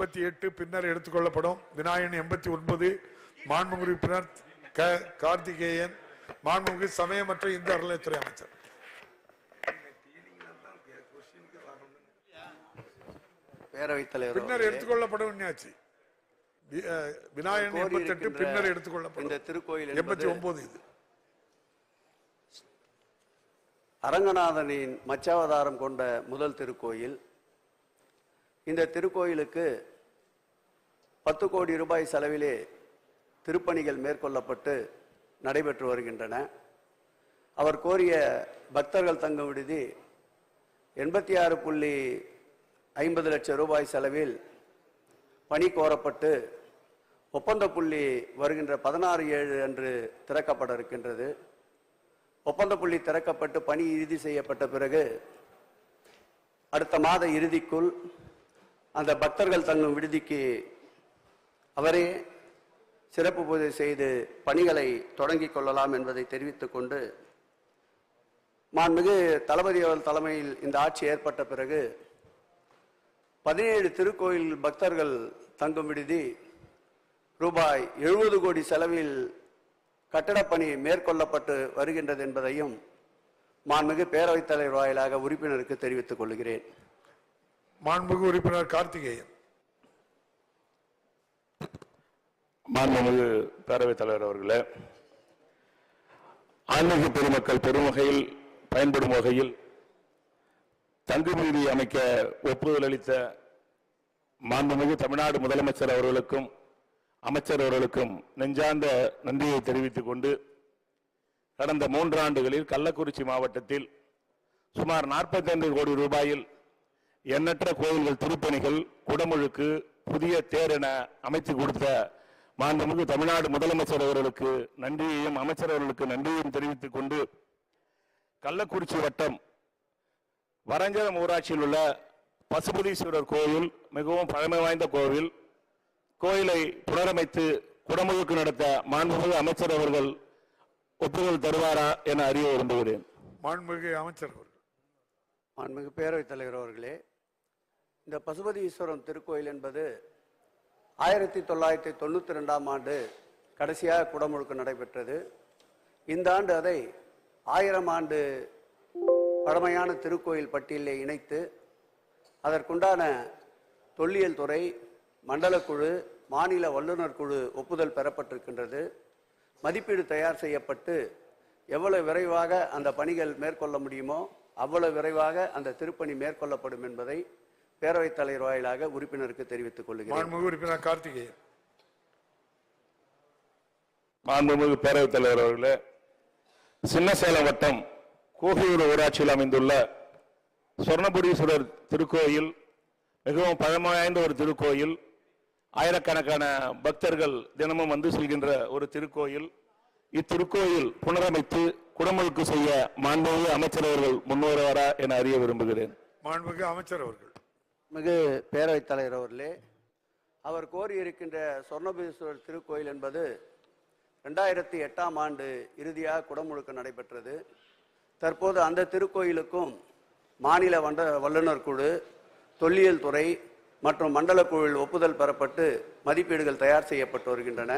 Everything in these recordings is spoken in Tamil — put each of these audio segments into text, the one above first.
எண்பத்தி எட்டு பின்னர் எடுத்துக்கொள்ளப்படும். விநாயகன் எண்பத்தி ஒன்பது மாண்புமிகு உறுப்பினர் க கார்த்திகேயன் மாண்புமிகு சமயமற்ற இந்து அறநிலையத்துறை அமைச்சர். பேரவைத் தலைவர் பின்னர் எடுத்துக்கொள்ளப்படும் விநாயகன் எண்பத்தி எட்டு பின்னர் இந்த எடுத்துக்கொள்ளப்படும் திருக்கோயில் எண்பத்தி ஒன்பது இது. அரங்கநாதனின் மச்சாவதாரம் கொண்ட முதல் திருக்கோயில். இந்த திருக்கோயிலுக்கு பத்து கோடி ரூபாய் செலவிலே திருப்பணிகள் மேற்கொள்ளப்பட்டு நடைபெற்று வருகின்றன. அவர் கோரிய பக்தர்கள் தங்கும் விடுதி எண்பத்தி ஆறு புள்ளி ஐம்பது லட்சம் ரூபாய் செலவில் பணி கோரப்பட்டு ஒப்பந்த புள்ளி வருகின்ற பதினாறு ஏழு அன்று திறக்கப்பட இருக்கின்றது. ஒப்பந்த புள்ளி திறக்கப்பட்டு பணி இறுதி செய்யப்பட்ட பிறகு அடுத்த மாத இறுதிக்குள் அந்த பக்தர்கள் தங்கும் விடுதிக்கு அவரே சிறப்பு பூஜை செய்து பணிகளை தொடங்கிக் கொள்ளலாம் என்பதை தெரிவித்துக் கொண்டு மாண்புமிகு தளபதி அவர்கள் தலைமையில் இந்த ஆட்சி ஏற்பட்ட பிறகு பதினேழு திருக்கோயில் பக்தர்கள் தங்கும் விடுதி ரூபாய் எழுபது கோடி செலவில் கட்டடப்பணி மேற்கொள்ளப்பட்டு வருகின்றது என்பதையும் மாண்புமிகு பேரவைத் தலைவர் வாயிலாக உறுப்பினருக்கு தெரிவித்துக் கொள்கிறேன். மாண்புமிகு உறுப்பினர் கார்த்திகேயன். மாண்புமிகு பேரவைத் தலைவர் அவர்களே ஆன்மீக பெருமக்கள் பெரும் வகையில் பயன்படும் வகையில் தங்குமிதி அமைக்க ஒப்புதல் அளித்த மாண்புமிகு தமிழ்நாடு முதலமைச்சர் அவர்களுக்கும் அமைச்சர் அவர்களுக்கும் நெஞ்சார்ந்த நன்றியை தெரிவித்துக் கொண்டு கடந்த மூன்றாண்டுகளில் கள்ளக்குறிச்சி மாவட்டத்தில் சுமார் 45 கோடி ரூபாயில் எண்ணற்ற கோயில்கள் திருப்பணிகள் குடமுழுக்கு புதிய தேர் என அமைத்து கொடுத்த மாண்புமிகு தமிழ்நாடு முதலமைச்சர் அவர்களுக்கு நன்றியையும் அமைச்சர் அவர்களுக்கு நன்றியையும் தெரிவித்துக் கொண்டு கள்ளக்குறிச்சி வட்டம் வரஞ்சரம் ஊராட்சியில் உள்ள பசுபதீஸ்வரர் கோயில் மிகவும் பழமை வாய்ந்த கோவில் கோயிலை புனரமைத்து குடமுழுக்கு நடத்த மாண்புமிகு அமைச்சர் அவர்கள் ஒப்புதல் தருவாரா என அறிய விரும்புகிறேன். மாண்புமிகு அமைச்சர் அவர்கள். மாண்புமிகு பேரவைத் தலைவர் அவர்களே இந்த பசுபதீஸ்வரம் திருக்கோயில் என்பது ஆயிரத்தி தொள்ளாயிரத்தி தொண்ணூற்றி ரெண்டாம் ஆண்டு கடைசியாக குடமுழுக்கு நடைபெற்றது. இந்த ஆண்டு அதை ஆயிரம் ஆண்டு பழமையான திருக்கோயில் பட்டியலை இணைத்து அதற்குண்டான தொல்லியல் துறை மண்டலக்குழு மாநில வல்லுநர் குழு ஒப்புதல் பெறப்பட்டிருக்கின்றது. மதிப்பீடு தயார் செய்யப்பட்டு எவ்வளவு விரைவாக அந்த பணிகள் மேற்கொள்ள முடியுமோ அவ்வளவு விரைவாக அந்த திருப்பணி மேற்கொள்ளப்படும் என்பதை பேரவைத் தலைவர் வாயிலாக உறுப்பினருக்கு தெரிவித்துக் கொள்கிறேன். மாண்புமிகு உறுப்பினர் கார்த்திகேயன். மாண்புமிகு பேரவைத் தலைவர் அவர்களே சின்னசேலம் வட்டம் கோகையூர் ஊராட்சியில் அமைந்துள்ள சொர்ணபுரீஸ்வரர் திருக்கோயில் மிகவும் பழமை வாய்ந்த ஒரு திருக்கோயில் ஆயிரக்கணக்கான பக்தர்கள் தினமும் வந்து செல்கின்ற ஒரு திருக்கோயில். இத்திருக்கோயில் புனரமைத்து குடமுழுக்கு செய்ய மாண்புமிகு அமைச்சர் அவர்கள் முன்வருவாரா என அறிய விரும்புகிறேன். மாண்புமிகு அமைச்சர் அவர்கள். மிகு பேரவைத் தலைவர் அவர்களே அவர் கோரியிருக்கின்ற சொர்ணபீஸ்வரர் திருக்கோயில் என்பது ரெண்டாயிரத்தி எட்டாம் ஆண்டு இறுதியாக குடமுழுக்கு நடைபெற்றது. தற்போது அந்த திருக்கோயிலுக்கும் மாநில வண்ட வல்லுநர் குழு தொல்லியல் துறை மற்றும் மண்டல குழுவில் ஒப்புதல் பெறப்பட்டு மதிப்பீடுகள் தயார் செய்யப்பட்டு வருகின்றன.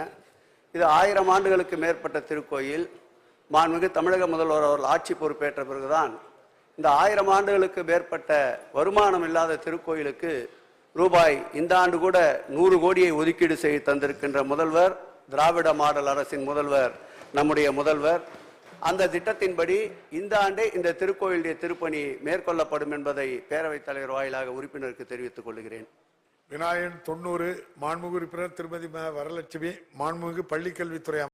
இது ஆயிரம் ஆண்டுகளுக்கு மேற்பட்ட திருக்கோயில். மாண்புமிகு தமிழக முதல்வர் அவர்கள் ஆட்சி பொறுப்பேற்ற பிறகுதான் இந்த ஆயிரம் ஆண்டுகளுக்கு மேற்பட்ட வருமானம் இல்லாத திருக்கோயிலுக்கு ரூபாய் இந்த ஆண்டு கூட நூறு கோடியை ஒதுக்கீடு செய்து தந்திருக்கின்ற முதல்வர் திராவிட மாடல் அரசின் முதல்வர் நம்முடைய முதல்வர் அந்த திட்டத்தின்படி இந்த ஆண்டே இந்த திருக்கோயிலுடைய திருப்பணி மேற்கொள்ளப்படும் என்பதை பேரவைத் தலைவர் வாயிலாக உறுப்பினருக்கு தெரிவித்துக் கொள்கிறேன் விநாயகன் தொண்ணூறு மாண்புமிகு உறுப்பினர் திருமதி ம. வரலட்சுமி மாண்புமிகு பள்ளிக்கல்வித்துறை